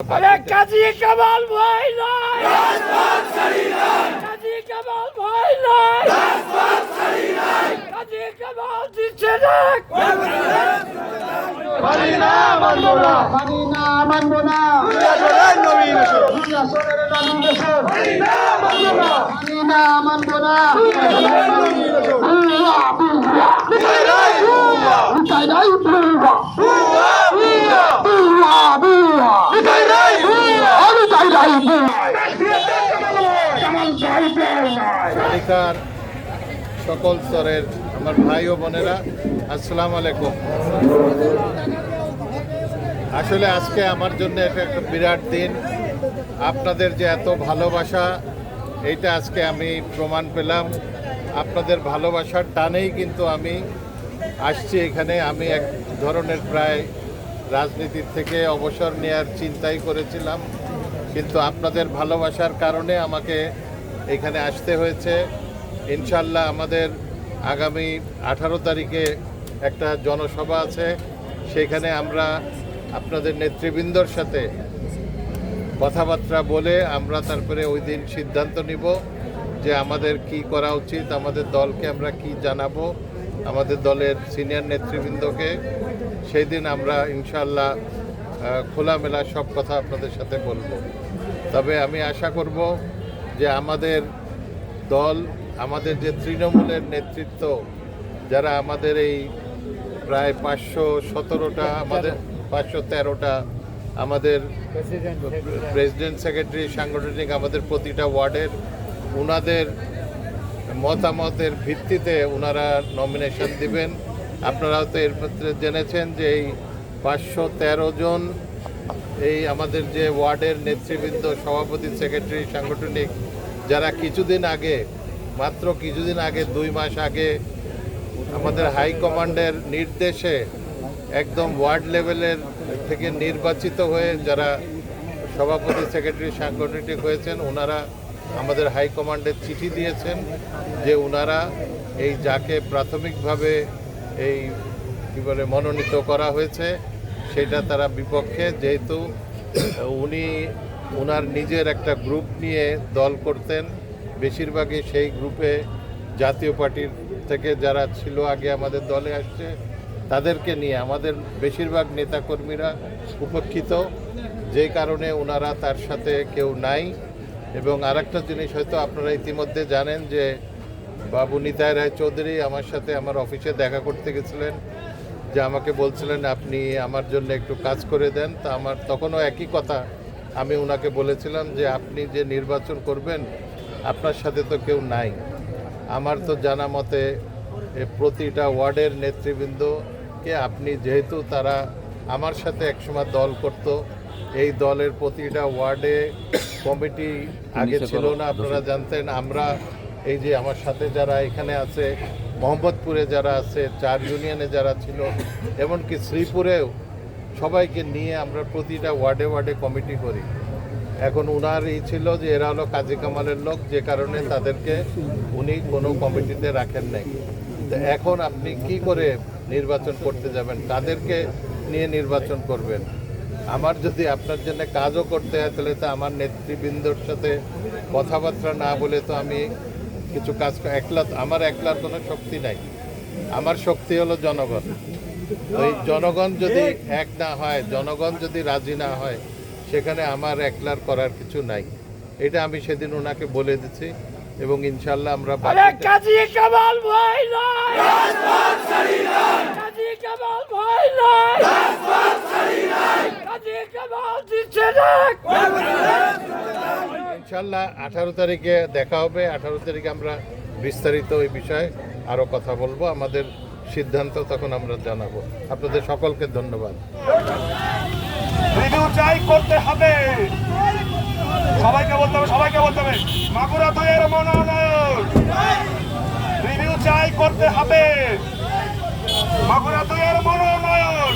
আরে কাজী কামাল ভাই নাই। কাজী কামাল ভাই নাই। কাজী কামাল দিচ্ছে না। মানি না মানবো না। মানি না মানব না। আসলে নবীন আসরের নবীন দেশের মানি না। মানব না। উঠাই এখানকার সকল স্তরের আমার ভাই ও বোনেরা, আসসালামু আলাইকুম। আসলে আজকে আমার জন্য এটা একটা বিরাট দিন। আপনাদের যে এত ভালোবাসা, এইটা আজকে আমি প্রমাণ পেলাম। আপনাদের ভালোবাসার টানেই কিন্তু আমি আসছি এখানে। আমি এক ধরনের প্রায় রাজনীতির থেকে অবসর নেওয়ার চিন্তাই করেছিলাম। কিন্তু আপনাদের ভালোবাসার কারণে আমাকে এখানে আসতে হয়েছে। ইনশাল্লাহ আমাদের আগামী আঠারো তারিখে একটা জনসভা আছে। সেখানে আমরা আপনাদের নেতৃবৃন্দর সাথে কথাবার্তা বলে আমরা তারপরে ওই দিন সিদ্ধান্ত নিব যে আমাদের কি করা উচিত, আমাদের দলকে আমরা কি জানাব, আমাদের দলের সিনিয়র নেতৃবৃন্দকে। সেই দিন আমরা ইনশাল্লাহ খোলামেলা সব কথা আপনাদের সাথে বলব। তবে আমি আশা করব যে আমাদের দল, আমাদের যে তৃণমূলের নেতৃত্ব, যারা আমাদের এই প্রায় পাঁচশো সতেরোটা, আমাদের পাঁচশো তেরোটা, আমাদের প্রেসিডেন্ট সেক্রেটারি, সাংগঠনিক আমাদের প্রতিটা ওয়ার্ডের ওনাদের মতামতের ভিত্তিতে ওনারা নমিনেশন দিবেন। আপনারাও তো এর জেনেছেন যে এই পাঁচশো তেরো জন এই আমাদের যে ওয়ার্ডের নেতৃবৃন্দ, সভাপতি, সেক্রেটারি, সাংগঠনিক, যারা কিছুদিন আগে, মাত্র কিছুদিন আগে, দুই মাস আগে আমাদের হাইকমান্ডের নির্দেশে একদম ওয়ার্ড লেভেলের থেকে নির্বাচিত হয়ে যারা সভাপতি, সেক্রেটারি, সাংগঠনিক হয়েছেন, ওনারা আমাদের হাই কমান্ডের চিঠি দিয়েছেন যে ওনারা এই যাকে প্রাথমিকভাবে এই, কী বলে, মনোনীত করা হয়েছে। সেটা তারা বিপক্ষে, যেহেতু উনি ওনার নিজের একটা গ্রুপ নিয়ে দল করতেন, বেশিরভাগই সেই গ্রুপে জাতীয় পার্টির থেকে যারা ছিল আগে আমাদের দলে আসছে, তাদেরকে নিয়ে আমাদের বেশিরভাগ নেতাকর্মীরা উপেক্ষিত, যে কারণে ওনারা তার সাথে কেউ নাই। এবং আরেকটা জিনিস হয়তো আপনারা ইতিমধ্যে জানেন যে, বাবু নিতাই রায় চৌধুরী আমার সাথে আমার অফিসে দেখা করতে গেছিলেন। যে আমাকে বলছিলেন আপনি আমার জন্য একটু কাজ করে দেন। তা আমার তখনও একই কথা আমি ওনাকে বলেছিলাম যে আপনি যে নির্বাচন করবেন আপনার সাথে তো কেউ নাই। আমার তো জানা মতে প্রতিটা ওয়ার্ডের নেতৃবৃন্দকে আপনি যেহেতু তারা আমার সাথে একসময় দল করত এই দলের প্রতিটা ওয়ার্ডে কমিটি আগে ছিল না আপনারা জানতেন। আমরা এই যে আমার সাথে যারা এখানে আছে মোহাম্মদপুরে যারা আছে, চার ইউনিয়নে যারা ছিল, এমনকি শ্রীপুরেও সবাইকে নিয়ে আমরা প্রতিটা ওয়ার্ডে ওয়ার্ডে কমিটি করি। এখন উনার এই ছিল যে এরা হলো কাজী কামালের লোক, যে কারণে তাদেরকে উনি কোনো কমিটিতে রাখেন নাই। তো এখন আপনি কি করে নির্বাচন করতে যাবেন? তাদেরকে নিয়ে নির্বাচন করবেন? আমার যদি আপনার জন্য কাজও করতে হয়, তাহলে তো আমার নেতৃবৃন্দর সাথে কথাবার্তা না বলে তো আমি কিছু কাজ একলা আমার একলার কোনো শক্তি নাই। আমার শক্তি হলো জনগণ। ওই জনগণ যদি এক না হয় জনগণ যদি রাজি না হয় সেখানে আমার একলার করার কিছু নাই। এটা আমি সেদিন ওনাকে বলে দিচ্ছি এবং ইনশাল্লাহ আমরা কাজী কামাল ভাই নাই কাজী কামাল ভাই নাই কাজী কামাল দিচ্ছে না ইনশাল্লাহ আঠারো তারিখে দেখা হবে। আঠারো তারিখে আমরা বিস্তারিত এই বিষয়ে আরও কথা বলব। আমাদের সিদ্ধান্ত তখন আমরা জানাব। আপনাদের সকলকে ধন্যবাদ। করতে হবে। সবাইকে বলতে হবে, সবাইকে বলতে হবে। মাগুরা দুইয়ের মনোনয়ন। রিভিউ চাই, করতে হবে। মাগুরা দুইয়ের মনোনয়ন।